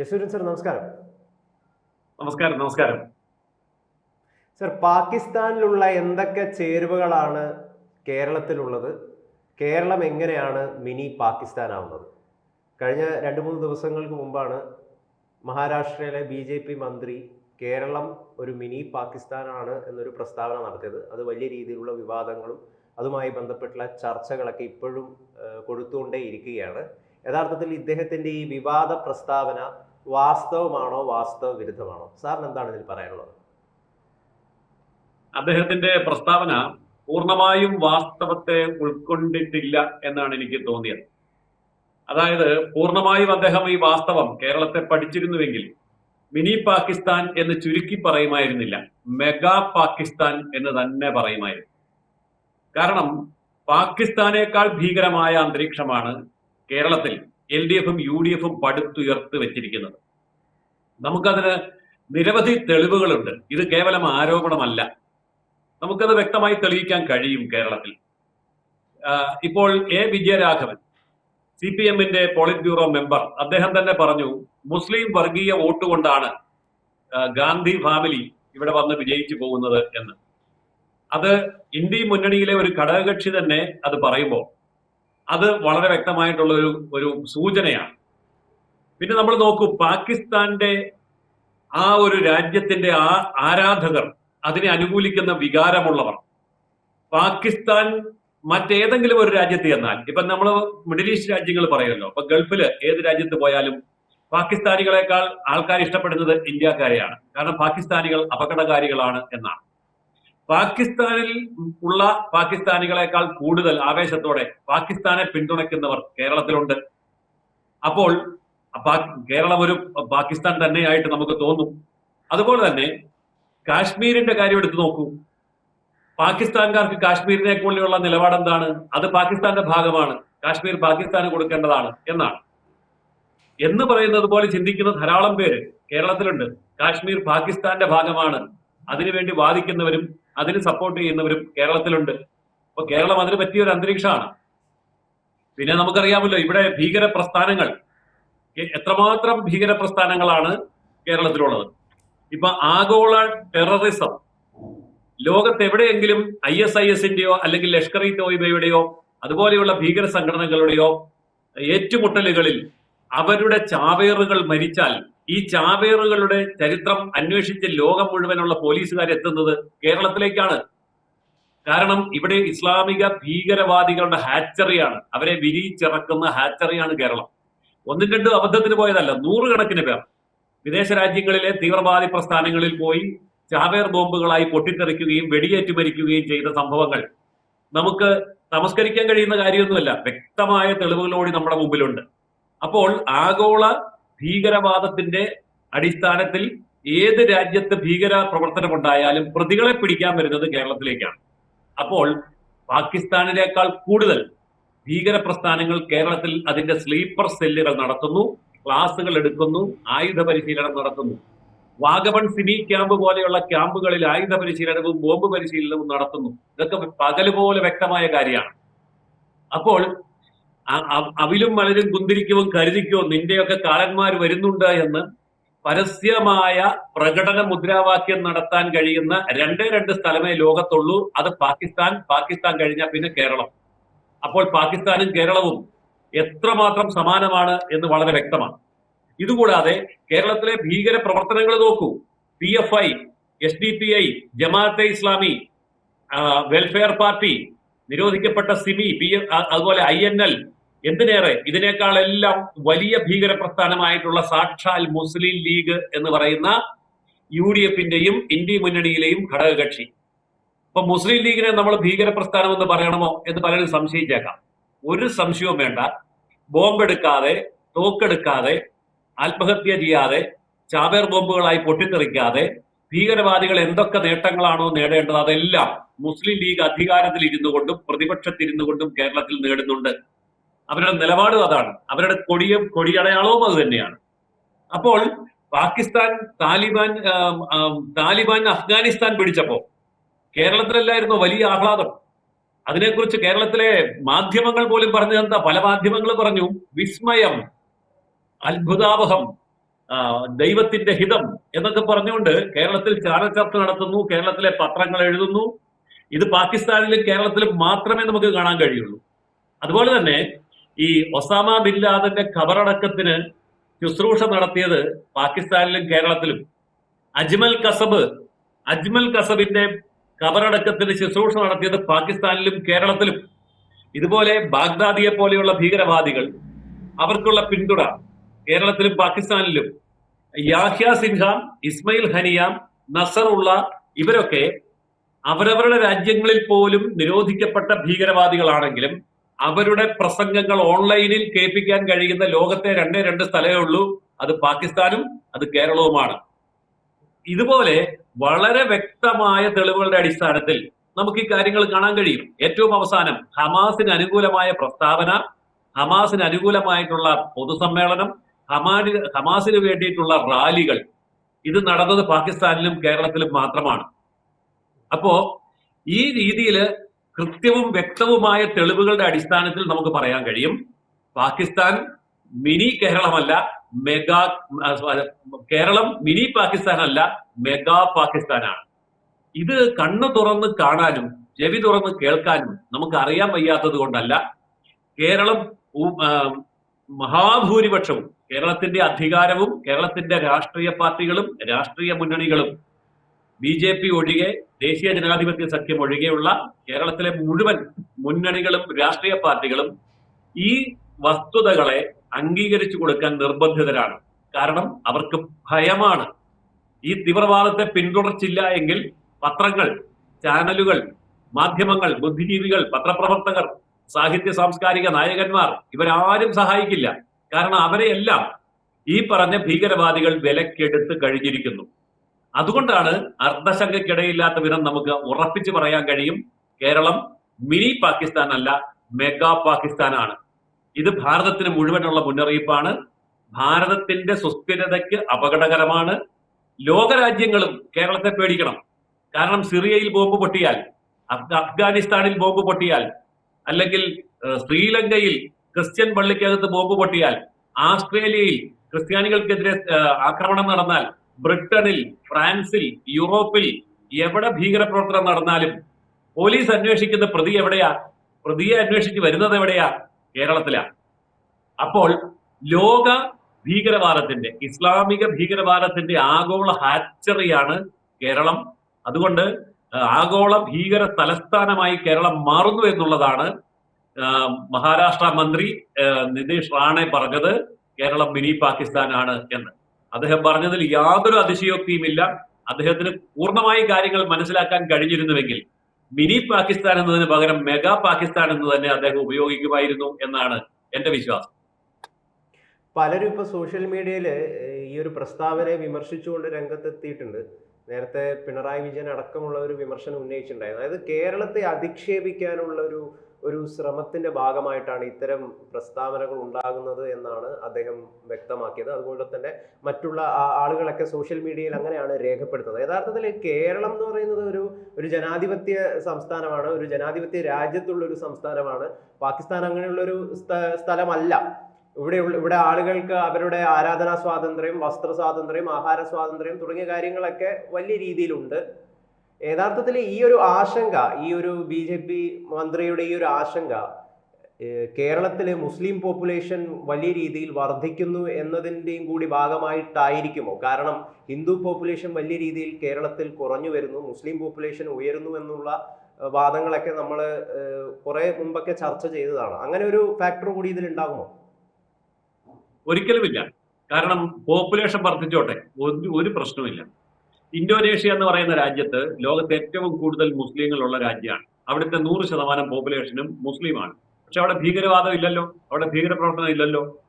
യശൂരൻ sir നമസ്കാരം. നമസ്കാരം നമസ്കാരം. സർ പാകിസ്ഥാനിലുള്ള എന്തൊക്കെ ചേരുവകളാണ് കേരളത്തിലുള്ളത്? കേരളം എങ്ങനെയാണ് മിനി പാകിസ്ഥാൻ ആവുന്നത് കഴിഞ്ഞ രണ്ട് മൂന്ന് ദിവസങ്ങൾക്ക് മുമ്പാണ് മഹാരാഷ്ട്രയിലെ ബി ജെ പി മന്ത്രി കേരളം ഒരു മിനി പാകിസ്ഥാനാണ് എന്നൊരു പ്രസ്താവന നടത്തിയത്. അത് വലിയ രീതിയിലുള്ള വിവാദങ്ങളും അതുമായി ബന്ധപ്പെട്ടുള്ള ചർച്ചകളൊക്കെ ഇപ്പോഴും കൊടുത്തുകൊണ്ടേ ഇരിക്കുകയാണ് യഥാർത്ഥത്തിൽ ഇദ്ദേഹത്തിന്റെ ഈ വിവാദ പ്രസ്താവന വാസ്തവമാണോ വാസ്തവ വിരുദ്ധമാണോ സാറിന് എന്താണ് ഇതിൽ പറയാനുള്ളത്? അദ്ദേഹത്തിന്റെ പ്രസ്താവന പൂർണമായും വാസ്തവത്തെ ഉൾക്കൊണ്ടിട്ടില്ല എന്നാണ് എനിക്ക് തോന്നിയത്. അതായത് പൂർണമായും അദ്ദേഹം ഈ വാസ്തവം കേരളത്തെ പഠിച്ചിരുന്നുവെങ്കിൽ മിനി പാകിസ്ഥാൻ എന്ന് ചുരുക്കി പറയുമായിരുന്നില്ല. മെഗാ പാകിസ്ഥാൻ എന്ന് തന്നെ പറയുമായിരുന്നു. കാരണം പാകിസ്ഥാനേക്കാൾ ഭീകരമായ അന്തരീക്ഷമാണ് കേരളത്തിൽ. എൽ ഡി എഫും യു ഡി എഫും പടുത്തുയർത്ത് വെച്ചിരിക്കുന്നത്. നമുക്കതിന് നിരവധി തെളിവുകളുണ്ട്. ഇത് കേവലം ആരോപണമല്ല. നമുക്കത് വ്യക്തമായി തെളിയിക്കാൻ കഴിയും കേരളത്തിൽ. ഇപ്പോൾ എ വിജയരാഘവൻ സി പി എമ്മിന്റെ പോളിറ്റ് ബ്യൂറോ മെമ്പർ അദ്ദേഹം തന്നെ പറഞ്ഞു മുസ്ലിം വർഗീയ വോട്ട് കൊണ്ടാണ് ഗാന്ധി ഫാമിലി ഇവിടെ വന്ന് വിജയിച്ചു പോകുന്നത് എന്ന്. അത് ഇന്ത്യ മുന്നണിയിലെ ഒരു ഘടകകക്ഷി തന്നെ അത് പറയുമ്പോൾ അത് വളരെ വ്യക്തമായിട്ടുള്ള ഒരു ഒരു സൂചനയാണ്. പിന്നെ നമ്മൾ നോക്കൂ പാകിസ്ഥാന്റെ ആ ഒരു രാജ്യത്തിന്റെ ആ ആരാധകർ അതിനെ അനുകൂലിക്കുന്ന വികാരമുള്ളവർ. പാകിസ്ഥാൻ മറ്റേതെങ്കിലും ഒരു രാജ്യത്ത് ചെന്നാൽ ഇപ്പൊ നമ്മൾ മിഡിൽ ഈസ്റ്റ് രാജ്യങ്ങൾ പറയുമല്ലോ ഇപ്പൊ ഗൾഫിൽ ഏത് രാജ്യത്ത് പോയാലും പാകിസ്ഥാനികളെക്കാൾ ആൾക്കാർ ഇഷ്ടപ്പെടുന്നത് ഇന്ത്യക്കാരെയാണ്. കാരണം പാകിസ്ഥാനികൾ അപകടകാരികളാണ് എന്നാണ്. പാകിസ്ഥാനിൽ ഉള്ള പാകിസ്ഥാനികളെക്കാൾ കൂടുതൽ ആവേശത്തോടെ പാകിസ്ഥാനെ പിന്തുണയ്ക്കുന്നവർ കേരളത്തിലുണ്ട്. അപ്പോൾ കേരളം ഒരു പാകിസ്ഥാൻ തന്നെയായിട്ട് നമുക്ക് തോന്നും. അതുപോലെ തന്നെ കാശ്മീരിന്റെ കാര്യം എടുത്തു നോക്കൂ. പാകിസ്ഥാൻകാർക്ക് കാശ്മീരിനെ കൂടിയുള്ള നിലപാട് എന്താണ് അത് പാകിസ്ഥാന്റെ ഭാഗമാണ്. കാശ്മീർ പാകിസ്ഥാന് കൊടുക്കേണ്ടതാണ് എന്നാണ്. എന്ന് പറയുന്നത് പോലെ ചിന്തിക്കുന്ന ധാരാളം പേര് കേരളത്തിലുണ്ട്. കാശ്മീർ പാകിസ്ഥാന്റെ ഭാഗമാണ്. അതിനുവേണ്ടി വാദിക്കുന്നവരും അതിന് സപ്പോർട്ട് ചെയ്യുന്നവരും കേരളത്തിലുണ്ട്. അപ്പൊ കേരളം അതിന് പറ്റിയ ഒരു അന്തരീക്ഷമാണ്. പിന്നെ നമുക്കറിയാമല്ലോ ഇവിടെ ഭീകര പ്രസ്ഥാനങ്ങൾ എത്രമാത്രം ഭീകര പ്രസ്ഥാനങ്ങളാണ് കേരളത്തിലുള്ളത്. ഇപ്പൊ ആഗോള ടെററിസം ലോകത്ത് എവിടെയെങ്കിലും ഐ എസ് ഐ എസിന്റെയോ അല്ലെങ്കിൽ ലഷ്കർ ഇ തോയിബയുടെയോ അതുപോലെയുള്ള ഭീകര സംഘടനകളുടെയോ ഏറ്റുമുട്ടലുകളിൽ അവരുടെ ചാവേറുകൾ മരിച്ചാൽ ഈ ചാവേറുകളുടെ ചരിത്രം അന്വേഷിച്ച് ലോകം മുഴുവനുള്ള പോലീസുകാർ എത്തുന്നത് കേരളത്തിലേക്കാണ്. കാരണം ഇവിടെ ഇസ്ലാമിക ഭീകരവാദികളുടെ ഹാച്ചറിയാണ്. അവരെ വിരിയിച്ചിറക്കുന്ന ഹാച്ചറിയാണ് കേരളം. ഒന്നും രണ്ടും അബദ്ധത്തിന് പോയതല്ല നൂറുകണക്കിന് പേർ. വിദേശ രാജ്യങ്ങളിലെ തീവ്രവാദി പ്രസ്ഥാനങ്ങളിൽ പോയി ചാവേർ ബോംബുകളായി പൊട്ടിത്തെറിക്കുകയും വെടിയേറ്റ് മരിക്കുകയും ചെയ്ത സംഭവങ്ങൾ. നമുക്ക് നമസ്കരിക്കാൻ കഴിയുന്ന കാര്യമൊന്നുമല്ല വ്യക്തമായ തെളിവുകളോടി നമ്മുടെ മുമ്പിലുണ്ട്. അപ്പോൾ ആഗോള ഭീകരവാദത്തിന്റെ അടിസ്ഥാനത്തിൽ ഏത് രാജ്യത്ത് ഭീകര പ്രവർത്തനം ഉണ്ടായാലും പ്രതികളെ പിടിക്കാൻ വരുന്നത് കേരളത്തിലേക്കാണ്. അപ്പോൾ പാകിസ്ഥാനിനേക്കാൾ കൂടുതൽ ഭീകര പ്രസ്ഥാനങ്ങൾ കേരളത്തിൽ അതിന്റെ സ്ലീപ്പർ സെല്ലുകൾ നടത്തുന്നു ക്ലാസുകൾ എടുക്കുന്നു ആയുധ പരിശീലനം നടത്തുന്നു. വാഗമൺ സിനി ക്യാമ്പ് പോലെയുള്ള ക്യാമ്പുകളിൽ ആയുധ പരിശീലനവും ബോംബ് പരിശീലനവും നടത്തുന്നു. ഇതൊക്കെ പകൽ പോലെ വ്യക്തമായ കാര്യമാണ്. അപ്പോൾ അവിലും വളരും കുന്തിരിക്കുവും കരുതിക്കോ നിന്റെയൊക്കെ കാലന്മാർ വരുന്നുണ്ട് എന്ന് പരസ്യമായ പ്രകടന മുദ്രാവാക്യം നടത്താൻ കഴിയുന്ന രണ്ടേ രണ്ട് സ്ഥലമേ ലോകത്തുള്ളൂ. അത് പാകിസ്ഥാൻ പാകിസ്ഥാൻ കഴിഞ്ഞാൽ പിന്നെ കേരളം. അപ്പോൾ പാകിസ്ഥാനും കേരളവും എത്രമാത്രം സമാനമാണ് എന്ന് വളരെ വ്യക്തമാണ്. ഇതുകൂടാതെ കേരളത്തിലെ ഭീകര പ്രവർത്തനങ്ങൾ നോക്കൂ. P F I S D P I Jamaat e Islami welfare party നിരോധിക്കപ്പെട്ട സിമി പി അതുപോലെ ഐ എൻ എൽ എന്തിനേറെ? ഇതിനേക്കാളെല്ലാം വലിയ ഭീകര പ്രസ്ഥാനമായിട്ടുള്ള സാക്ഷാൽ മുസ്ലിം ലീഗ് എന്ന് പറയുന്ന യു ഡി എഫിന്റെയും ഇന്ത്യ മുന്നണിയിലെയും ഘടകകക്ഷി. അപ്പൊ മുസ്ലിം ലീഗിനെ നമ്മൾ ഭീകര പ്രസ്ഥാനം എന്ന് പറയണമോ എന്ന് പലരും സംശയിച്ചേക്കാം. ഒരു സംശയവും വേണ്ട. ബോംബെടുക്കാതെ തോക്കെടുക്കാതെ ആത്മഹത്യ ചെയ്യാതെ ചാവേർ ബോംബുകളായി പൊട്ടിത്തെറിക്കാതെ ഭീകരവാദികൾ എന്തൊക്കെ നേട്ടങ്ങളാണോ നേടേണ്ടത് അതെല്ലാം മുസ്ലിം ലീഗ് അധികാരത്തിൽ ഇരുന്നു കൊണ്ടും പ്രതിപക്ഷത്തിരുന്നു കൊണ്ടും കേരളത്തിൽ നേടുന്നുണ്ട്. അവരുടെ നിലപാടും അതാണ്. അവരുടെ കൊടിയ കൊടിയടയാളവും അത് തന്നെയാണ്. അപ്പോൾ പാകിസ്ഥാൻ താലിബാൻ താലിബാൻ അഫ്ഗാനിസ്ഥാൻ പിടിച്ചപ്പോ കേരളത്തിലല്ലായിരുന്നു വലിയ ആഹ്ലാദം. അതിനെക്കുറിച്ച് കേരളത്തിലെ മാധ്യമങ്ങൾ പോലും പറഞ്ഞു എന്താ പല മാധ്യമങ്ങൾ പറഞ്ഞു വിസ്മയം അത്ഭുതാവഹം ദൈവത്തിന്റെ ഹിതം എന്നൊക്കെ പറഞ്ഞുകൊണ്ട് കേരളത്തിൽ ചാനൽ ചർച്ച നടത്തുന്നു കേരളത്തിലെ പത്രങ്ങൾ എഴുതുന്നു. ഇത് പാകിസ്ഥാനിലും കേരളത്തിലും മാത്രമേ നമുക്ക് കാണാൻ കഴിയുള്ളൂ. അതുപോലെ തന്നെ ഈ ഒസാമ ബിൻ ലാദന്റെ ഖബറടക്കത്തിന് ശുശ്രൂഷ നടത്തിയത് പാകിസ്ഥാനിലും കേരളത്തിലും. അജ്മൽ കസബ് അജ്മൽ കസബിന്റെ ഖബറടക്കത്തിന് ശുശ്രൂഷ നടത്തിയത് പാകിസ്ഥാനിലും കേരളത്തിലും. ഇതുപോലെ ബാഗ്ദാദിയെ പോലെയുള്ള ഭീകരവാദികൾ അവർക്കുള്ള പിന്തുണ കേരളത്തിലും പാകിസ്ഥാനിലും. യാഹ്യ സിൻഹ ഇസ്മയിൽ ഹനിയാം നസറുള്ള ഇവരൊക്കെ അവരവരുടെ രാജ്യങ്ങളിൽ പോലും നിരോധിക്കപ്പെട്ട ഭീകരവാദികളാണെങ്കിലും അവരുടെ പ്രസംഗങ്ങൾ ഓൺലൈനിൽ കേൾപ്പിക്കാൻ കഴിയുന്ന ലോകത്തെ രണ്ടേ രണ്ട് സ്ഥലമേ ഉള്ളൂ. അത് പാകിസ്ഥാനും അത് കേരളവുമാണ്. ഇതുപോലെ വളരെ വ്യക്തമായ തെളിവുകളുടെ അടിസ്ഥാനത്തിൽ നമുക്ക് ഈ കാര്യങ്ങൾ കാണാൻ കഴിയും. ഏറ്റവും അവസാനം ഹമാസിന് അനുകൂലമായ പ്രസ്താവന ഹമാസിന് അനുകൂലമായിട്ടുള്ള പൊതുസമ്മേളനം ഹമാനി ഹമാസിന് വേണ്ടിയിട്ടുള്ള റാലികൾ. ഇത് നടന്നത് പാകിസ്ഥാനിലും കേരളത്തിലും മാത്രമാണ്. അപ്പോ ഈ രീതിയിൽ കൃത്യവും വ്യക്തവുമായ തെളിവുകളുടെ അടിസ്ഥാനത്തിൽ നമുക്ക് പറയാൻ കഴിയും. പാകിസ്ഥാൻ മിനി കേരളമല്ല മെഗാ കേരളം മിനി പാകിസ്ഥാൻ അല്ല മെഗാ പാകിസ്ഥാനാണ്. ഇത് കണ്ണു തുറന്ന് കാണാനും ചെവി തുറന്ന് കേൾക്കാനും നമുക്ക് അറിയാൻ വയ്യാത്തത് കൊണ്ടല്ല. കേരളം മഹാഭൂരിപക്ഷവും കേരളത്തിന്റെ അധികാരവും കേരളത്തിന്റെ രാഷ്ട്രീയ പാർട്ടികളും രാഷ്ട്രീയ മുന്നണികളും ബി ജെ പി ഒഴികെ ദേശീയ ജനാധിപത്യ സഖ്യം ഒഴികെയുള്ള കേരളത്തിലെ മുഴുവൻ മുന്നണികളും രാഷ്ട്രീയ പാർട്ടികളും ഈ വസ്തുതകളെ അംഗീകരിച്ചു കൊടുക്കാൻ നിർബന്ധിതരാണ്. കാരണം അവർക്ക് ഭയമാണ്. ഈ തീവ്രവാദത്തെ പിന്തുടർച്ചില്ല എങ്കിൽ പത്രങ്ങൾ ചാനലുകൾ മാധ്യമങ്ങൾ ബുദ്ധിജീവികൾ പത്രപ്രവർത്തകർ സാഹിത്യ സാംസ്കാരിക നായകന്മാർ ഇവരാരും സഹായിക്കില്ല. കാരണം അവരെയെല്ലാം ഈ പറഞ്ഞ ഭീകരവാദികൾ വിലക്കെടുത്ത് കഴിഞ്ഞിരിക്കുന്നു. അതുകൊണ്ടാണ് അർദ്ധശങ്കയ്ക്കിടയില്ലാത്ത വിധം നമുക്ക് ഉറപ്പിച്ച് പറയാൻ കഴിയും. കേരളം മിനി പാകിസ്ഥാൻ അല്ല മെഗാ പാകിസ്ഥാനാണ്. ഇത് ഭാരതത്തിന് മുഴുവനുള്ള മുന്നറിയിപ്പാണ്. ഭാരതത്തിന്റെ സുസ്ഥിരതയ്ക്ക് അപകടകരമാണ്. ലോകരാജ്യങ്ങളും കേരളത്തെ പേടിക്കണം. കാരണം സിറിയയിൽ ബോംബ് പൊട്ടിയാൽ അഫ്ഗാനിസ്ഥാനിൽ ബോംബ് പൊട്ടിയാൽ അല്ലെങ്കിൽ ശ്രീലങ്കയിൽ ക്രിസ്ത്യൻ പള്ളിക്കകത്ത് ബോംബ് പൊട്ടിയാൽ ആസ്ട്രേലിയയിൽ ക്രിസ്ത്യാനികൾക്കെതിരെ ആക്രമണം നടന്നാൽ ബ്രിട്ടനിൽ ഫ്രാൻസിൽ യൂറോപ്പിൽ എവിടെ ഭീകരപ്രവർത്തനം നടന്നാലും പോലീസ് അന്വേഷിക്കുന്ന പ്രതി എവിടെയാ? പ്രതിയെ അന്വേഷിച്ച് വരുന്നത് എവിടെയാ? കേരളത്തിലാ. അപ്പോൾ ലോക ഭീകരവാദത്തിന്റെ ഇസ്ലാമിക ഭീകരവാദത്തിന്റെ ആഗോള ഹാച്ചറിയാണ് കേരളം. അതുകൊണ്ട് ആഗോള ഭീകര തലസ്ഥാനമായി കേരളം മാറുന്നു എന്നുള്ളതാണ് മഹാരാഷ്ട്ര മന്ത്രി നിതീഷ് റാണെ പറഞ്ഞത്. കേരളം മിനി പാകിസ്ഥാനാണ് എന്ന്. അദ്ദേഹം പറഞ്ഞതിൽ യാതൊരു അതിശയോക്തിയുമില്ല അദ്ദേഹത്തിന് പൂർണമായി കാര്യങ്ങൾ മനസ്സിലാക്കാൻ കഴിഞ്ഞിരുന്നുവെങ്കിൽ മിനി പാകിസ്ഥാൻ എന്നതിന് പകരം മെഗാ പാകിസ്ഥാൻ എന്ന് തന്നെ അദ്ദേഹം ഉപയോഗിക്കുമായിരുന്നു എന്നാണ് എന്റെ വിശ്വാസം. പലരും ഇപ്പൊ സോഷ്യൽ മീഡിയയിൽ ഈ ഒരു പ്രസ്താവനയെ വിമർശിച്ചുകൊണ്ട് രംഗത്തെത്തിയിട്ടുണ്ട്. നേരത്തെ പിണറായി വിജയൻ അടക്കമുള്ള ഒരു വിമർശനം ഉന്നയിച്ചിട്ടുണ്ടായിരുന്നു. അതായത് കേരളത്തെ അധിക്ഷേപിക്കാനുള്ള ഒരു ഒരു ശ്രമത്തിന്റെ ഭാഗമായിട്ടാണ് ഇത്തരം പ്രസ്താവനകൾ ഉണ്ടാകുന്നത് എന്നാണ് അദ്ദേഹം വ്യക്തമാക്കിയത്. അതുപോലെ തന്നെ മറ്റുള്ള ആളുകളൊക്കെ സോഷ്യൽ മീഡിയയിൽ അങ്ങനെയാണ് രേഖപ്പെടുത്തുന്നത്. യഥാർത്ഥത്തിൽ കേരളം എന്ന് പറയുന്നത് ഒരു ഒരു ജനാധിപത്യ സംസ്ഥാനമാണ് ഒരു ജനാധിപത്യ രാജ്യത്തുള്ള ഒരു സംസ്ഥാനമാണ്. പാകിസ്ഥാൻ അങ്ങനെയുള്ള ഒരു സ്ഥലമല്ല. ഇവിടെ ഇവിടെ ആളുകൾക്ക് അവരുടെ ആരാധനാ സ്വാതന്ത്ര്യം വസ്ത്ര സ്വാതന്ത്ര്യം ആഹാര സ്വാതന്ത്ര്യം തുടങ്ങിയ കാര്യങ്ങളൊക്കെ വലിയ രീതിയിലുണ്ട്. യഥാർത്ഥത്തിൽ ഈ ഒരു ആശങ്ക ഈ ഒരു ബി ജെ പി മന്ത്രിയുടെ ഈ ഒരു ആശങ്ക കേരളത്തിലെ മുസ്ലിം പോപ്പുലേഷൻ വലിയ രീതിയിൽ വർദ്ധിക്കുന്നു എന്നതിന്റെയും കൂടി ഭാഗമായിട്ടായിരിക്കുമോ? കാരണം ഹിന്ദു പോപ്പുലേഷൻ വലിയ രീതിയിൽ കേരളത്തിൽ കുറഞ്ഞു വരുന്നു മുസ്ലിം പോപ്പുലേഷൻ ഉയരുന്നു എന്നുള്ള വാദങ്ങളൊക്കെ നമ്മൾ കുറെ മുമ്പൊക്കെ ചർച്ച ചെയ്തതാണ്. അങ്ങനെ ഒരു ഫാക്ടർ കൂടി ഇതിൽ ഉണ്ടാകുമോ? ഒരിക്കലുമില്ല. കാരണം പോപ്പുലേഷൻ വർദ്ധിച്ചോട്ടെ ഒരു പ്രശ്നവുമില്ല. ഇന്തോനേഷ്യ എന്ന് പറയുന്ന രാജ്യത്ത് ലോകത്ത് ഏറ്റവും കൂടുതൽ മുസ്ലിങ്ങളുള്ള രാജ്യമാണ്. അവിടുത്തെ നൂറ് ശതമാനം പോപ്പുലേഷനും മുസ്ലിമാണ്. പക്ഷെ അവിടെ ഭീകരവാദം ഇല്ലല്ലോ? അവിടെ ഭീകരപ്രവർത്തനം ഇല്ലല്ലോ?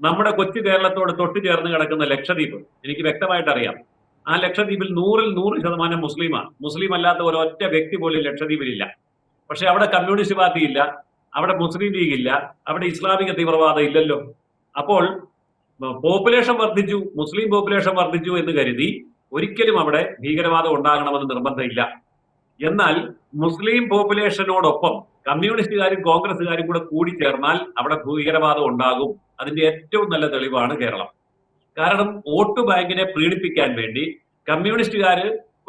നമ്മുടെ കൊച്ചു കേരളത്തോട് തൊട്ട് ചേർന്ന് കിടക്കുന്ന ലക്ഷദ്വീപ് എനിക്ക് വ്യക്തമായിട്ട് അറിയാം. ആ ലക്ഷദ്വീപിൽ നൂറിൽ നൂറ് ശതമാനം മുസ്ലിമാണ്. മുസ്ലിം അല്ലാത്ത ഒരൊറ്റ വ്യക്തി പോലും ലക്ഷദ്വീപിലില്ല. പക്ഷെ അവിടെ കമ്മ്യൂണിസ്റ്റ് പാർട്ടി ഇല്ല അവിടെ മുസ്ലിം ലീഗ് ഇല്ല അവിടെ ഇസ്ലാമിക തീവ്രവാദം ഇല്ലല്ലോ. അപ്പോൾ പോപ്പുലേഷൻ വർദ്ധിച്ചു മുസ്ലിം പോപ്പുലേഷൻ വർദ്ധിച്ചു എന്ന് കരുതി ഒരിക്കലും അവിടെ ഭീകരവാദം ഉണ്ടാകണമെന്ന് നിർബന്ധമില്ല. എന്നാൽ മുസ്ലിം പോപ്പുലേഷനോടൊപ്പം കമ്മ്യൂണിസ്റ്റുകാരും കോൺഗ്രസ്സുകാരും കൂടെ കൂടി ചേർന്നാൽ അവിടെ ഭീകരവാദം ഉണ്ടാകും. അതിന്റെ ഏറ്റവും നല്ല തെളിവാണ് കേരളം. കാരണം വോട്ട് ബാങ്കിനെ പ്രീണിപ്പിക്കാൻ വേണ്ടി കമ്മ്യൂണിസ്റ്റുകാർ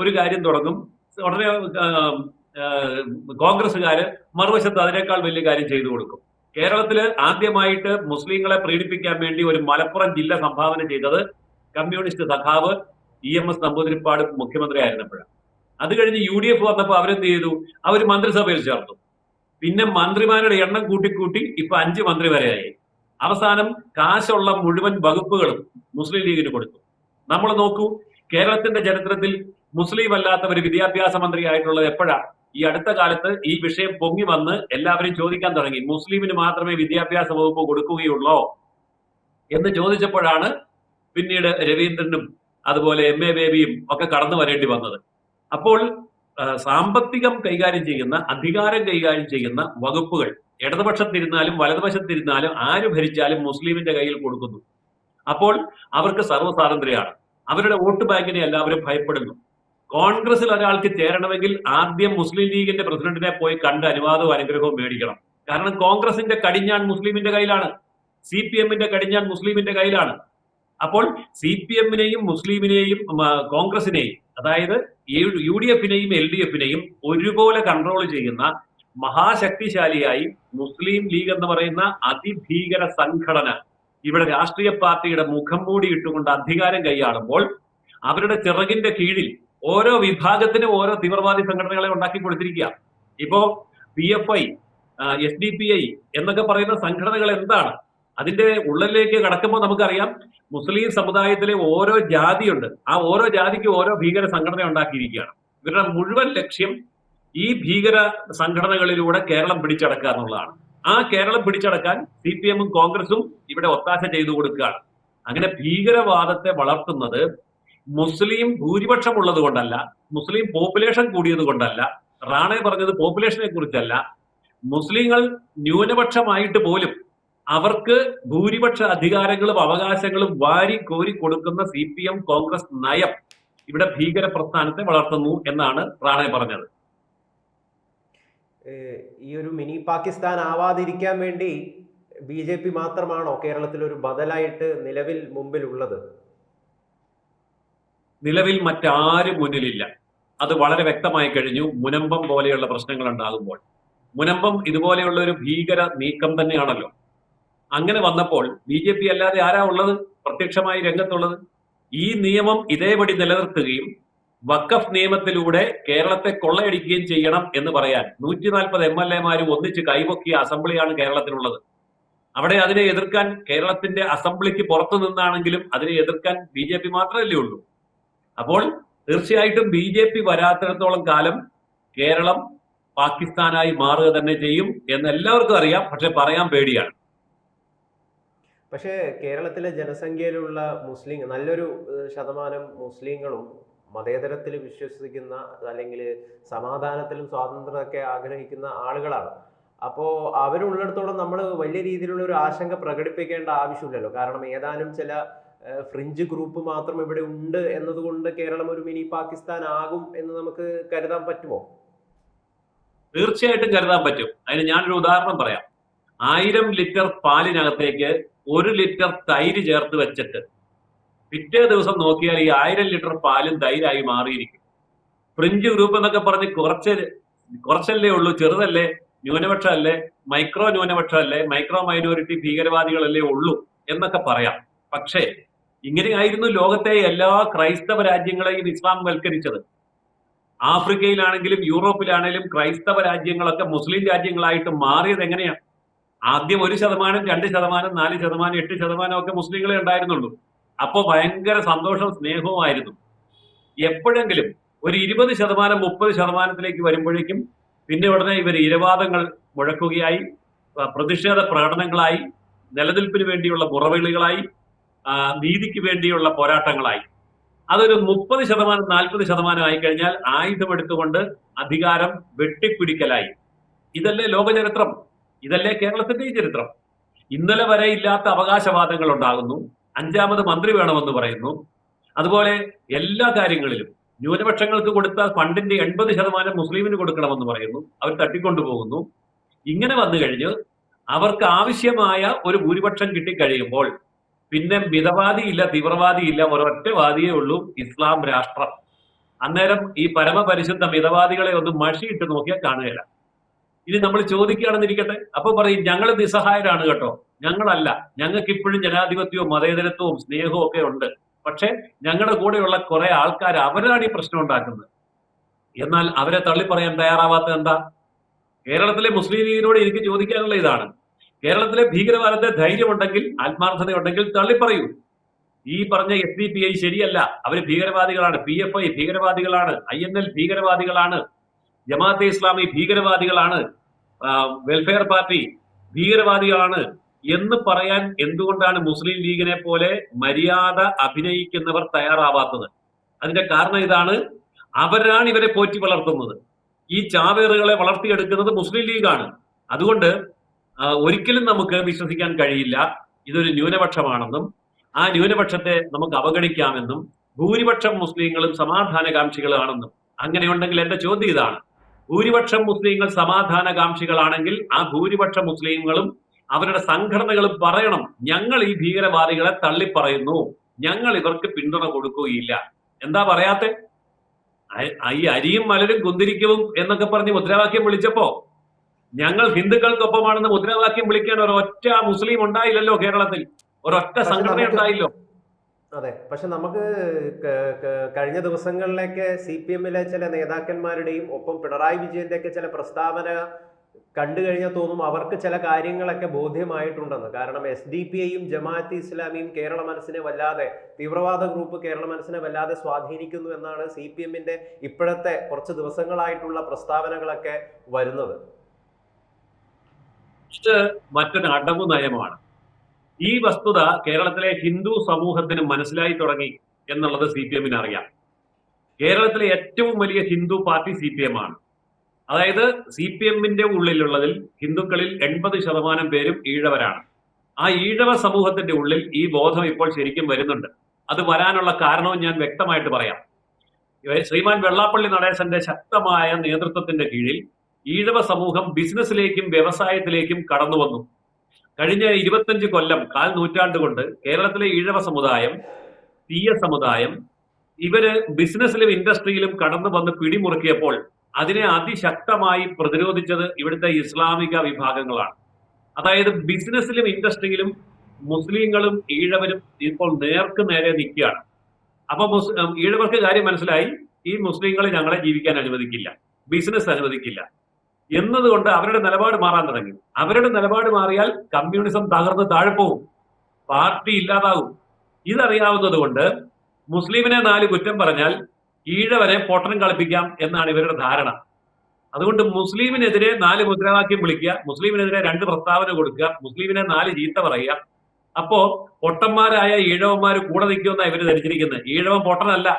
ഒരു കാര്യം തുടങ്ങും. ഉടനെ കോൺഗ്രസ്സുകാര് മറുവശത്ത് അതിനേക്കാൾ വലിയ കാര്യം ചെയ്തു കൊടുക്കും. കേരളത്തിൽ ആദ്യമായിട്ട് മുസ്ലിങ്ങളെ പ്രീണിപ്പിക്കാൻ വേണ്ടി ഒരു മലപ്പുറം ജില്ല സംഭാവന ചെയ്തത് കമ്മ്യൂണിസ്റ്റ് സഖാവ് ഇ എം എസ് നമ്പൂതിരിപ്പാട് മുഖ്യമന്ത്രി ആയിരുന്നപ്പോഴാണ് അത് കഴിഞ്ഞ് യു ഡി എഫ് വന്നപ്പോൾ അവരെന്ത് ചെയ്തു? അവർ മന്ത്രിസഭയിൽ ചേർത്തു പിന്നെ മന്ത്രിമാരുടെ എണ്ണം കൂട്ടിക്കൂട്ടി ഇപ്പൊ അഞ്ച് മന്ത്രി വരെയായി. അവസാനം കാശുള്ള മുഴുവൻ വകുപ്പുകളും മുസ്ലിം ലീഗിന് കൊടുത്തു. നമ്മൾ നോക്കൂ കേരളത്തിന്റെ ചരിത്രത്തിൽ മുസ്ലിം അല്ലാത്തവർ വിദ്യാഭ്യാസ മന്ത്രി ആയിട്ടുള്ളത് എപ്പോഴാണ് ഈ അടുത്ത കാലത്ത് ഈ വിഷയം പൊങ്ങി വന്ന് എല്ലാവരും ചോദിക്കാൻ തുടങ്ങി. മുസ്ലിമിന് മാത്രമേ വിദ്യാഭ്യാസ വകുപ്പ് കൊടുക്കുകയുള്ളോ? എന്ന് ചോദിച്ചപ്പോഴാണ് പിന്നീട് രവീന്ദ്രനും അതുപോലെ എം എ ബേബിയും ഒക്കെ കടന്നു വരേണ്ടി വന്നത്. അപ്പോൾ സാമ്പത്തികം കൈകാര്യം ചെയ്യുന്ന അധികാരം കൈകാര്യം ചെയ്യുന്ന വകുപ്പുകൾ ഇടതുപക്ഷത്തിരുന്നാലും വലതുപക്ഷത്തിരുന്നാലും ആര് ഭരിച്ചാലും മുസ്ലിമിന്റെ കയ്യിൽ കൊടുക്കുന്നു. അപ്പോൾ അവർക്ക് സർവസ്വാതന്ത്ര്യമാണ്. അവരുടെ വോട്ട് ബാങ്കിനെ എല്ലാവരും ഭയപ്പെടുന്നു. കോൺഗ്രസിൽ ഒരാൾക്ക് ചേരണമെങ്കിൽ ആദ്യം മുസ്ലിം ലീഗിന്റെ പ്രസിഡന്റിനെ പോയി കണ്ട് അനുവാദവും അനുഗ്രഹവും മേടിക്കണം. കാരണം കോൺഗ്രസിന്റെ കടിഞ്ഞാൺ മുസ്ലിമിന്റെ കയ്യിലാണ്. സി പി എമ്മിന്റെ കടിഞ്ഞാൺ മുസ്ലിമിന്റെ കയ്യിലാണ്. അപ്പോൾ സി പി എമ്മിനെയും മുസ്ലിമിനെയും കോൺഗ്രസിനെയും അതായത് യു ഡി എഫിനെയും എൽ ഡി എഫിനെയും ഒരുപോലെ കൺട്രോൾ ചെയ്യുന്ന മഹാശക്തിശാലിയായി മുസ്ലിം ലീഗ് എന്ന് പറയുന്ന അതിഭീകര സംഘടന ഇവിടെ രാഷ്ട്രീയ പാർട്ടിയുടെ മുഖം മൂടി ഇട്ടുകൊണ്ട് അധികാരം കൈയാളുമ്പോൾ അവരുടെ ചിറകിന്റെ കീഴിൽ ഓരോ വിഭാഗത്തിനും ഓരോ തീവ്രവാദി സംഘടനകളെ ഉണ്ടാക്കി കൊടുത്തിരിക്കുക. ഇപ്പോ P F I S D P I എന്നൊക്കെ പറയുന്ന സംഘടനകൾ എന്താണ്? അതിന്റെ ഉള്ളിലേക്ക് കടക്കുമ്പോൾ നമുക്കറിയാം മുസ്ലിം സമുദായത്തിലെ ഓരോ ജാതിയുണ്ട്. ആ ഓരോ ജാതിക്ക് ഓരോ ഭീകര സംഘടന ഉണ്ടാക്കിയിരിക്കുകയാണ്. ഇവരുടെ മുഴുവൻ ലക്ഷ്യം ഈ ഭീകര സംഘടനകളിലൂടെ കേരളം പിടിച്ചടക്കുക എന്നുള്ളതാണ്. ആ കേരളം പിടിച്ചടക്കാൻ സി പി എമ്മും കോൺഗ്രസും ഇവിടെ ഒത്താശ ചെയ്തു കൊടുക്കുകയാണ്. അങ്ങനെ ഭീകരവാദത്തെ വളർത്തുന്നത് മുസ്ലിം ഭൂരിപക്ഷം ഉള്ളത് കൊണ്ടല്ല മുസ്ലിം പോപ്പുലേഷൻ കൂടിയത് കൊണ്ടല്ല റാണെ പറഞ്ഞത് പോപ്പുലേഷനെ കുറിച്ചല്ല. മുസ്ലിങ്ങൾ ന്യൂനപക്ഷമായിട്ട് പോലും അവർക്ക് ഭൂരിപക്ഷ അധികാരങ്ങളും അവകാശങ്ങളും വാരി കോരി കൊടുക്കുന്ന സി പി എം കോൺഗ്രസ് നയം ഇവിടെ ഭീകര പ്രസ്ഥാനത്തെ വളർത്തുന്നു എന്നാണ് റാണെ പറഞ്ഞത്. ഈ ഒരു മിനി പാകിസ്ഥാൻ ആവാതിരിക്കാൻ വേണ്ടി ബി ജെ പി മാത്രമാണോ കേരളത്തിൽ ഒരു ബദലായിട്ട് നിലവിൽ മുമ്പിലുള്ളത്? നിലവിൽ മറ്റാരും മുന്നിലില്ല. അത് വളരെ വ്യക്തമായി കഴിഞ്ഞു. മുനമ്പം പോലെയുള്ള പ്രശ്നങ്ങൾ ഉണ്ടാകുമ്പോൾ. മുനമ്പം ഇതുപോലെയുള്ള ഒരു ഭീകര നീക്കം തന്നെയാണല്ലോ. അങ്ങനെ വന്നപ്പോൾ ബി ജെ പി അല്ലാതെ ആരാ ഉള്ളത്? പ്രത്യക്ഷമായി രംഗത്തുള്ളത്. ഈ നിയമം ഇതേപടി നിലനിർത്തുകയും വക്കഫ് നിയമത്തിലൂടെ കേരളത്തെ കൊള്ളയടിക്കുകയും ചെയ്യണം എന്ന് പറയാൻ നൂറ്റി നാൽപ്പത് എം എൽ എമാരും ഒന്നിച്ച് കൈപൊക്കിയ അസംബ്ലിയാണ് കേരളത്തിലുള്ളത്. അവിടെ അതിനെ എതിർക്കാൻ കേരളത്തിന്റെ അസംബ്ലിക്ക് പുറത്തു നിന്നാണെങ്കിലും അതിനെ എതിർക്കാൻ ബി ജെ പി മാത്രമല്ലേ ഉള്ളൂ. അപ്പോൾ തീർച്ചയായിട്ടും ബി ജെ പി വരാത്തിടത്തോളം കാലം കേരളം പാകിസ്ഥാനായി മാറുക തന്നെ ചെയ്യും എന്ന് എല്ലാവർക്കും അറിയാം. പക്ഷെ പറയാൻ പേടിയാണ്. പക്ഷേ കേരളത്തിലെ ജനസംഖ്യയിലുള്ള മുസ്ലിം നല്ലൊരു ശതമാനം മുസ്ലിങ്ങളും മതേതരത്തിൽ വിശ്വസിക്കുന്ന അല്ലെങ്കിൽ സമാധാനത്തിലും സ്വാതന്ത്ര്യമൊക്കെ ആഗ്രഹിക്കുന്ന ആളുകളാണ്. അപ്പോൾ അവരുള്ളിടത്തോളം നമ്മൾ വലിയ രീതിയിലുള്ള ഒരു ആശങ്ക പ്രകടിപ്പിക്കേണ്ട ആവശ്യമില്ലല്ലോ. കാരണം ഏതാനും ചില ഫ്രിഞ്ച് ഗ്രൂപ്പ് മാത്രം ഇവിടെ ഉണ്ട് എന്നതുകൊണ്ട് കേരളം ഒരു മിനി പാകിസ്ഥാൻ ആകും എന്ന് നമുക്ക് കരുതാൻ പറ്റുമോ? തീർച്ചയായിട്ടും കരുതാൻ പറ്റും. അതിന് ഞാനൊരു ഉദാഹരണം പറയാം. ആയിരം ലിറ്റർ പാലിനകത്തേക്ക് ഒരു ലിറ്റർ തൈര് ചേർത്ത് വെച്ചിട്ട് പിറ്റേ ദിവസം നോക്കിയാൽ ഈ ആയിരം ലിറ്റർ പാലും തൈരായി മാറിയിരിക്കും. ഫ്രിഞ്ച് ഗ്രൂപ്പ് എന്നൊക്കെ പറഞ്ഞ് കുറച്ച് കുറച്ചല്ലേ ഉള്ളൂ ചെറുതല്ലേ ന്യൂനപക്ഷമല്ലേ മൈക്രോ ന്യൂനപക്ഷമല്ലേ മൈക്രോ മൈനോറിറ്റി ഭീകരവാദികളല്ലേ ഉള്ളൂ എന്നൊക്കെ പറയാം. പക്ഷേ ഇങ്ങനെയായിരുന്നു ലോകത്തെ എല്ലാ ക്രൈസ്തവ രാജ്യങ്ങളെയും ഇസ്ലാം വൽക്കരിച്ചത് ആഫ്രിക്കയിലാണെങ്കിലും യൂറോപ്പിലാണെങ്കിലും ക്രൈസ്തവ രാജ്യങ്ങളൊക്കെ മുസ്ലിം രാജ്യങ്ങളായിട്ട് മാറിയത് എങ്ങനെയാണ് ആദ്യം ഒരു ശതമാനം രണ്ട് ശതമാനം നാല് ശതമാനം എട്ട് ശതമാനം ഒക്കെ മുസ്ലിങ്ങളെ ഉണ്ടായിരുന്നുള്ളൂ. അപ്പോൾ ഭയങ്കര സന്തോഷവും സ്നേഹവുമായിരുന്നു എപ്പോഴെങ്കിലും ഒരു ഇരുപത് ശതമാനം മുപ്പത് ശതമാനത്തിലേക്ക് വരുമ്പോഴേക്കും പിന്നെ ഉടനെ ഇവർ ഇരവാദങ്ങൾ മുഴക്കുകയായി പ്രതിഷേധ പ്രകടനങ്ങളായി നിലനിൽപ്പിന് വേണ്ടിയുള്ള മുറവിളികളായി നീതിക്ക് വേണ്ടിയുള്ള പോരാട്ടങ്ങളായി. അതൊരു മുപ്പത് ശതമാനം നാൽപ്പത് ശതമാനം ആയി കഴിഞ്ഞാൽ ആയുധമെടുത്തുകൊണ്ട് അധികാരം വെട്ടിപ്പിടിക്കലായി ഇതല്ലേ ലോകചരിത്രം. ഇതല്ലേ കേരളത്തിന്റെ ചരിത്രം. ഇന്നലെ വരെ ഇല്ലാത്ത അവകാശവാദങ്ങൾ ഉണ്ടാകുന്നു. അഞ്ചാമത് മന്ത്രി വേണമെന്ന് പറയുന്നു. അതുപോലെ എല്ലാ കാര്യങ്ങളിലും ന്യൂനപക്ഷങ്ങൾക്ക് കൊടുത്ത ഫണ്ടിന്റെ എൺപത് ശതമാനം മുസ്ലിമിന് കൊടുക്കണമെന്ന് പറയുന്നു. അവർ തട്ടിക്കൊണ്ടുപോകുന്നു. ഇങ്ങനെ വന്നു കഴിഞ്ഞ് അവർക്ക് ആവശ്യമായ ഒരു ഭൂരിപക്ഷം കിട്ടിക്കഴിയുമ്പോൾ പിന്നെ മിതവാദിയില്ല തീവ്രവാദിയില്ല ഒരൊറ്റ വാദിയേ ഉള്ളൂ ഇസ്ലാം രാഷ്ട്രം. അന്നേരം ഈ പരമപരിശുദ്ധ മിതവാദികളെ ഒന്ന് മഷിയിട്ട് നോക്കിയാൽ കാണുകയില്ല. ഇനി നമ്മൾ ചോദിക്കുകയാണെന്നിരിക്കട്ടെ. അപ്പൊ പറയും ഞങ്ങൾ നിസ്സഹായരാണ് കേട്ടോ. ഞങ്ങളല്ല. ഞങ്ങൾക്ക് ഇപ്പോഴും ജനാധിപത്യവും മതേതരത്വവും സ്നേഹവും ഒക്കെ ഉണ്ട്. പക്ഷെ ഞങ്ങളുടെ കൂടെയുള്ള കുറെ ആൾക്കാർ അവരാണ് ഈ പ്രശ്നം ഉണ്ടാക്കുന്നത്. എന്നാൽ അവരെ തള്ളി പറയാൻ തയ്യാറാവാത്തത് എന്താ? കേരളത്തിലെ മുസ്ലിം ലീഗിനോട് എനിക്ക് ചോദിക്കാനുള്ള ഇതാണ്. കേരളത്തിലെ ഭീകരവാദത്തെ ധൈര്യമുണ്ടെങ്കിൽ ആത്മാർത്ഥതയുണ്ടെങ്കിൽ തള്ളിപ്പറയൂ ഈ പറഞ്ഞ എസ് ഡി പി ഐ ശരിയല്ല. അവർ ഭീകരവാദികളാണ്. പി എഫ് ഐ ഭീകരവാദികളാണ്. ഐ എൻ എൽ ഭീകരവാദികളാണ്. ജമാഅത്തെ ഇസ്ലാമി ഭീകരവാദികളാണ്. വെൽഫെയർ പാർട്ടി ഭീകരവാദികളാണ് എന്ന് പറയാൻ എന്തുകൊണ്ടാണ് മുസ്ലിം ലീഗിനെ പോലെ മര്യാദ അഭിനയിക്കുന്നവർ തയ്യാറാവാത്തത്? അതിന്റെ കാരണം ഇതാണ് അവരാണ് ഇവരെ പോറ്റി വളർത്തുന്നത്. ഈ ചാവേറുകളെ വളർത്തിയെടുക്കുന്നത് മുസ്ലിം ലീഗാണ്. അതുകൊണ്ട് ഒരിക്കലും നമുക്ക് വിശ്വസിക്കാൻ കഴിയില്ല. ഇതൊരു ന്യൂനപക്ഷമാണെന്നും ആ ന്യൂനപക്ഷത്തെ നമുക്ക് അവഗണിക്കാമെന്നും ഭൂരിപക്ഷം മുസ്ലിങ്ങളും സമാധാനകാംക്ഷികളാണെന്നും. അങ്ങനെയുണ്ടെങ്കിൽ എന്റെ ചോദ്യം ഇതാണ്. ഭൂരിപക്ഷം മുസ്ലിങ്ങൾ സമാധാനകാംക്ഷികളാണെങ്കിൽ ആ ഭൂരിപക്ഷം മുസ്ലിങ്ങളും അവരുടെ സംഘടനകളും പറയണം ഞങ്ങൾ ഈ ഭീകരവാദികളെ തള്ളിപ്പറയുന്നു. ഞങ്ങൾ ഇവർക്ക് പിന്തുണ കൊടുക്കുകയില്ല. എന്താ പറയാത്ത? ഈ അരിയും മലരും കുന്തിരിക്കവും എന്നൊക്കെ പറഞ്ഞ് മുദ്രാവാക്യം വിളിച്ചപ്പോ ഞങ്ങൾ ഹിന്ദുക്കൾക്കൊപ്പമാണെന്ന് മുദ്രാവാക്യം വിളിക്കാൻ ഒരൊറ്റ മുസ്ലിം ഉണ്ടായില്ലല്ലോ കേരളത്തിൽ. ഒരൊറ്റ സംഘടന ഉണ്ടായില്ലോ അതെ. പക്ഷെ നമുക്ക് കഴിഞ്ഞ ദിവസങ്ങളിലൊക്കെ സി പി എമ്മിലെ ചില നേതാക്കന്മാരുടെയും ഒപ്പം പിണറായി വിജയന്റെ ഒക്കെ ചില പ്രസ്താവന കണ്ടു കഴിഞ്ഞാൽ തോന്നും അവർക്ക് ചില കാര്യങ്ങളൊക്കെ ബോധ്യമായിട്ടുണ്ടെന്ന്. കാരണം എസ് ഡി പി ഐയും ജമാഅത്ത് ഇസ്ലാമിയും കേരള മനസ്സിനെ വല്ലാതെ തീവ്രവാദ ഗ്രൂപ്പ് കേരള മനസ്സിനെ വല്ലാതെ സ്വാധീനിക്കുന്നു എന്നാണ് സി പി എമ്മിന്റെ ഇപ്പോഴത്തെ കുറച്ച് ദിവസങ്ങളായിട്ടുള്ള പ്രസ്താവനകളൊക്കെ വരുന്നത്. മറ്റൊരു അടവ് നയമാണ് ഈ വസ്തുത കേരളത്തിലെ ഹിന്ദു സമൂഹത്തിന് മനസ്സിലായി തുടങ്ങി എന്നുള്ളത് സി പി എമ്മിന് അറിയാം. കേരളത്തിലെ ഏറ്റവും വലിയ Hindu party C P M ആണ്. അതായത് സി പി എമ്മിന്റെ ഉള്ളിലുള്ളതിൽ ഹിന്ദുക്കളിൽ എൺപത് ശതമാനം പേരും ഈഴവരാണ്. ആ ഈഴവ സമൂഹത്തിന്റെ ഉള്ളിൽ ഈ ബോധം ഇപ്പോൾ ശരിക്കും വരുന്നുണ്ട്. അത് വരാനുള്ള കാരണവും ഞാൻ വ്യക്തമായിട്ട് പറയാം. ശ്രീമാൻ വെള്ളാപ്പള്ളി നടേശന്റെ ശക്തമായ നേതൃത്വത്തിന്റെ കീഴിൽ ഈഴവ സമൂഹം ബിസിനസ്സിലേക്കും വ്യവസായത്തിലേക്കും കടന്നു വന്നു. കഴിഞ്ഞ ഇരുപത്തഞ്ച് കൊല്ലം കാൽ നൂറ്റാണ്ട് കൊണ്ട് കേരളത്തിലെ ഈഴവ സമുദായം തീയ സമുദായം ഇവർ ബിസിനസ്സിലും ഇൻഡസ്ട്രിയിലും കടന്നു വന്ന് പിടിമുറുക്കിയപ്പോൾ അതിനെ അതിശക്തമായി പ്രതിരോധിച്ചത് ഇവിടുത്തെ ഇസ്ലാമിക വിഭാഗങ്ങളാണ്. അതായത് ബിസിനസ്സിലും ഇൻഡസ്ട്രിയിലും മുസ്ലിങ്ങളും ഈഴവരും ഇപ്പോൾ നേർക്ക് നേരെ നിൽക്കുകയാണ്. അപ്പൊ ഈഴവർക്ക് കാര്യം മനസ്സിലായി ഈ മുസ്ലിങ്ങൾ ഞങ്ങളെ ജീവിക്കാൻ അനുവദിക്കില്ല ബിസിനസ് അനുവദിക്കില്ല. എന്നതുകൊണ്ട് അവരുടെ നിലപാട് മാറാൻ തുടങ്ങി. അവരുടെ നിലപാട് മാറിയാൽ കമ്മ്യൂണിസം തകർന്ന് താഴെ പാർട്ടി ഇല്ലാതാകും. ഇതറിയാവുന്നത് കൊണ്ട് മുസ്ലിമിനെ നാല് കുറ്റം പറഞ്ഞാൽ ഈഴവരെ പൊട്ടനം കളിപ്പിക്കാം എന്നാണ് ഇവരുടെ ധാരണ. അതുകൊണ്ട് മുസ്ലിമിനെതിരെ നാല് മുദ്രാവാക്യം വിളിക്കുക മുസ്ലിമിനെതിരെ രണ്ട് പ്രസ്താവന കൊടുക്കുക മുസ്ലിമിനെ നാല് ചീത്ത പറയുക. അപ്പോ പൊട്ടന്മാരായ ഈഴവന്മാർ കൂടെ നിൽക്കുമെന്നാണ് ഇവർ ധരിച്ചിരിക്കുന്നത്. ഈഴവൻ പൊട്ടനല്ല.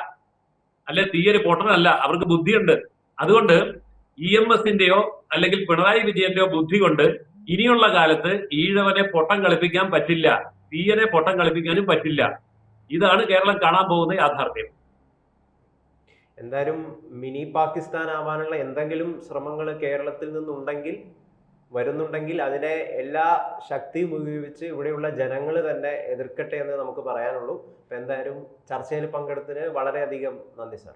അല്ലെ തീയര് പൊട്ടനല്ല. അവർക്ക് ബുദ്ധിയുണ്ട്. അതുകൊണ്ട് ഇ എം എസിന്റെയോ അല്ലെങ്കിൽ പിണറായി വിജയന്റെയോ ബുദ്ധി കൊണ്ട് ഇനിയുള്ള കാലത്ത് ഈഴവനെ പൊട്ടം കളിപ്പിക്കാൻ പറ്റില്ല തീയനെ പൊട്ടം കളിപ്പിക്കാനും പറ്റില്ല. ഇതാണ് കേരളം കാണാൻ പോകുന്ന യാഥാർത്ഥ്യം. എന്തായാലും മിനി പാകിസ്ഥാൻ ആവാനുള്ള എന്തെങ്കിലും ശ്രമങ്ങൾ കേരളത്തിൽ നിന്നുണ്ടെങ്കിൽ വരുന്നുണ്ടെങ്കിൽ അതിനെ എല്ലാ ശക്തിയും ഉപയോഗിച്ച് ഇവിടെയുള്ള ജനങ്ങൾ തന്നെ എതിർക്കട്ടെ എന്ന് നമുക്ക് പറയാനുള്ളൂ. അപ്പം എന്തായാലും ചർച്ചയിൽ പങ്കെടുത്തതിന് വളരെയധികം നന്ദി സാർ.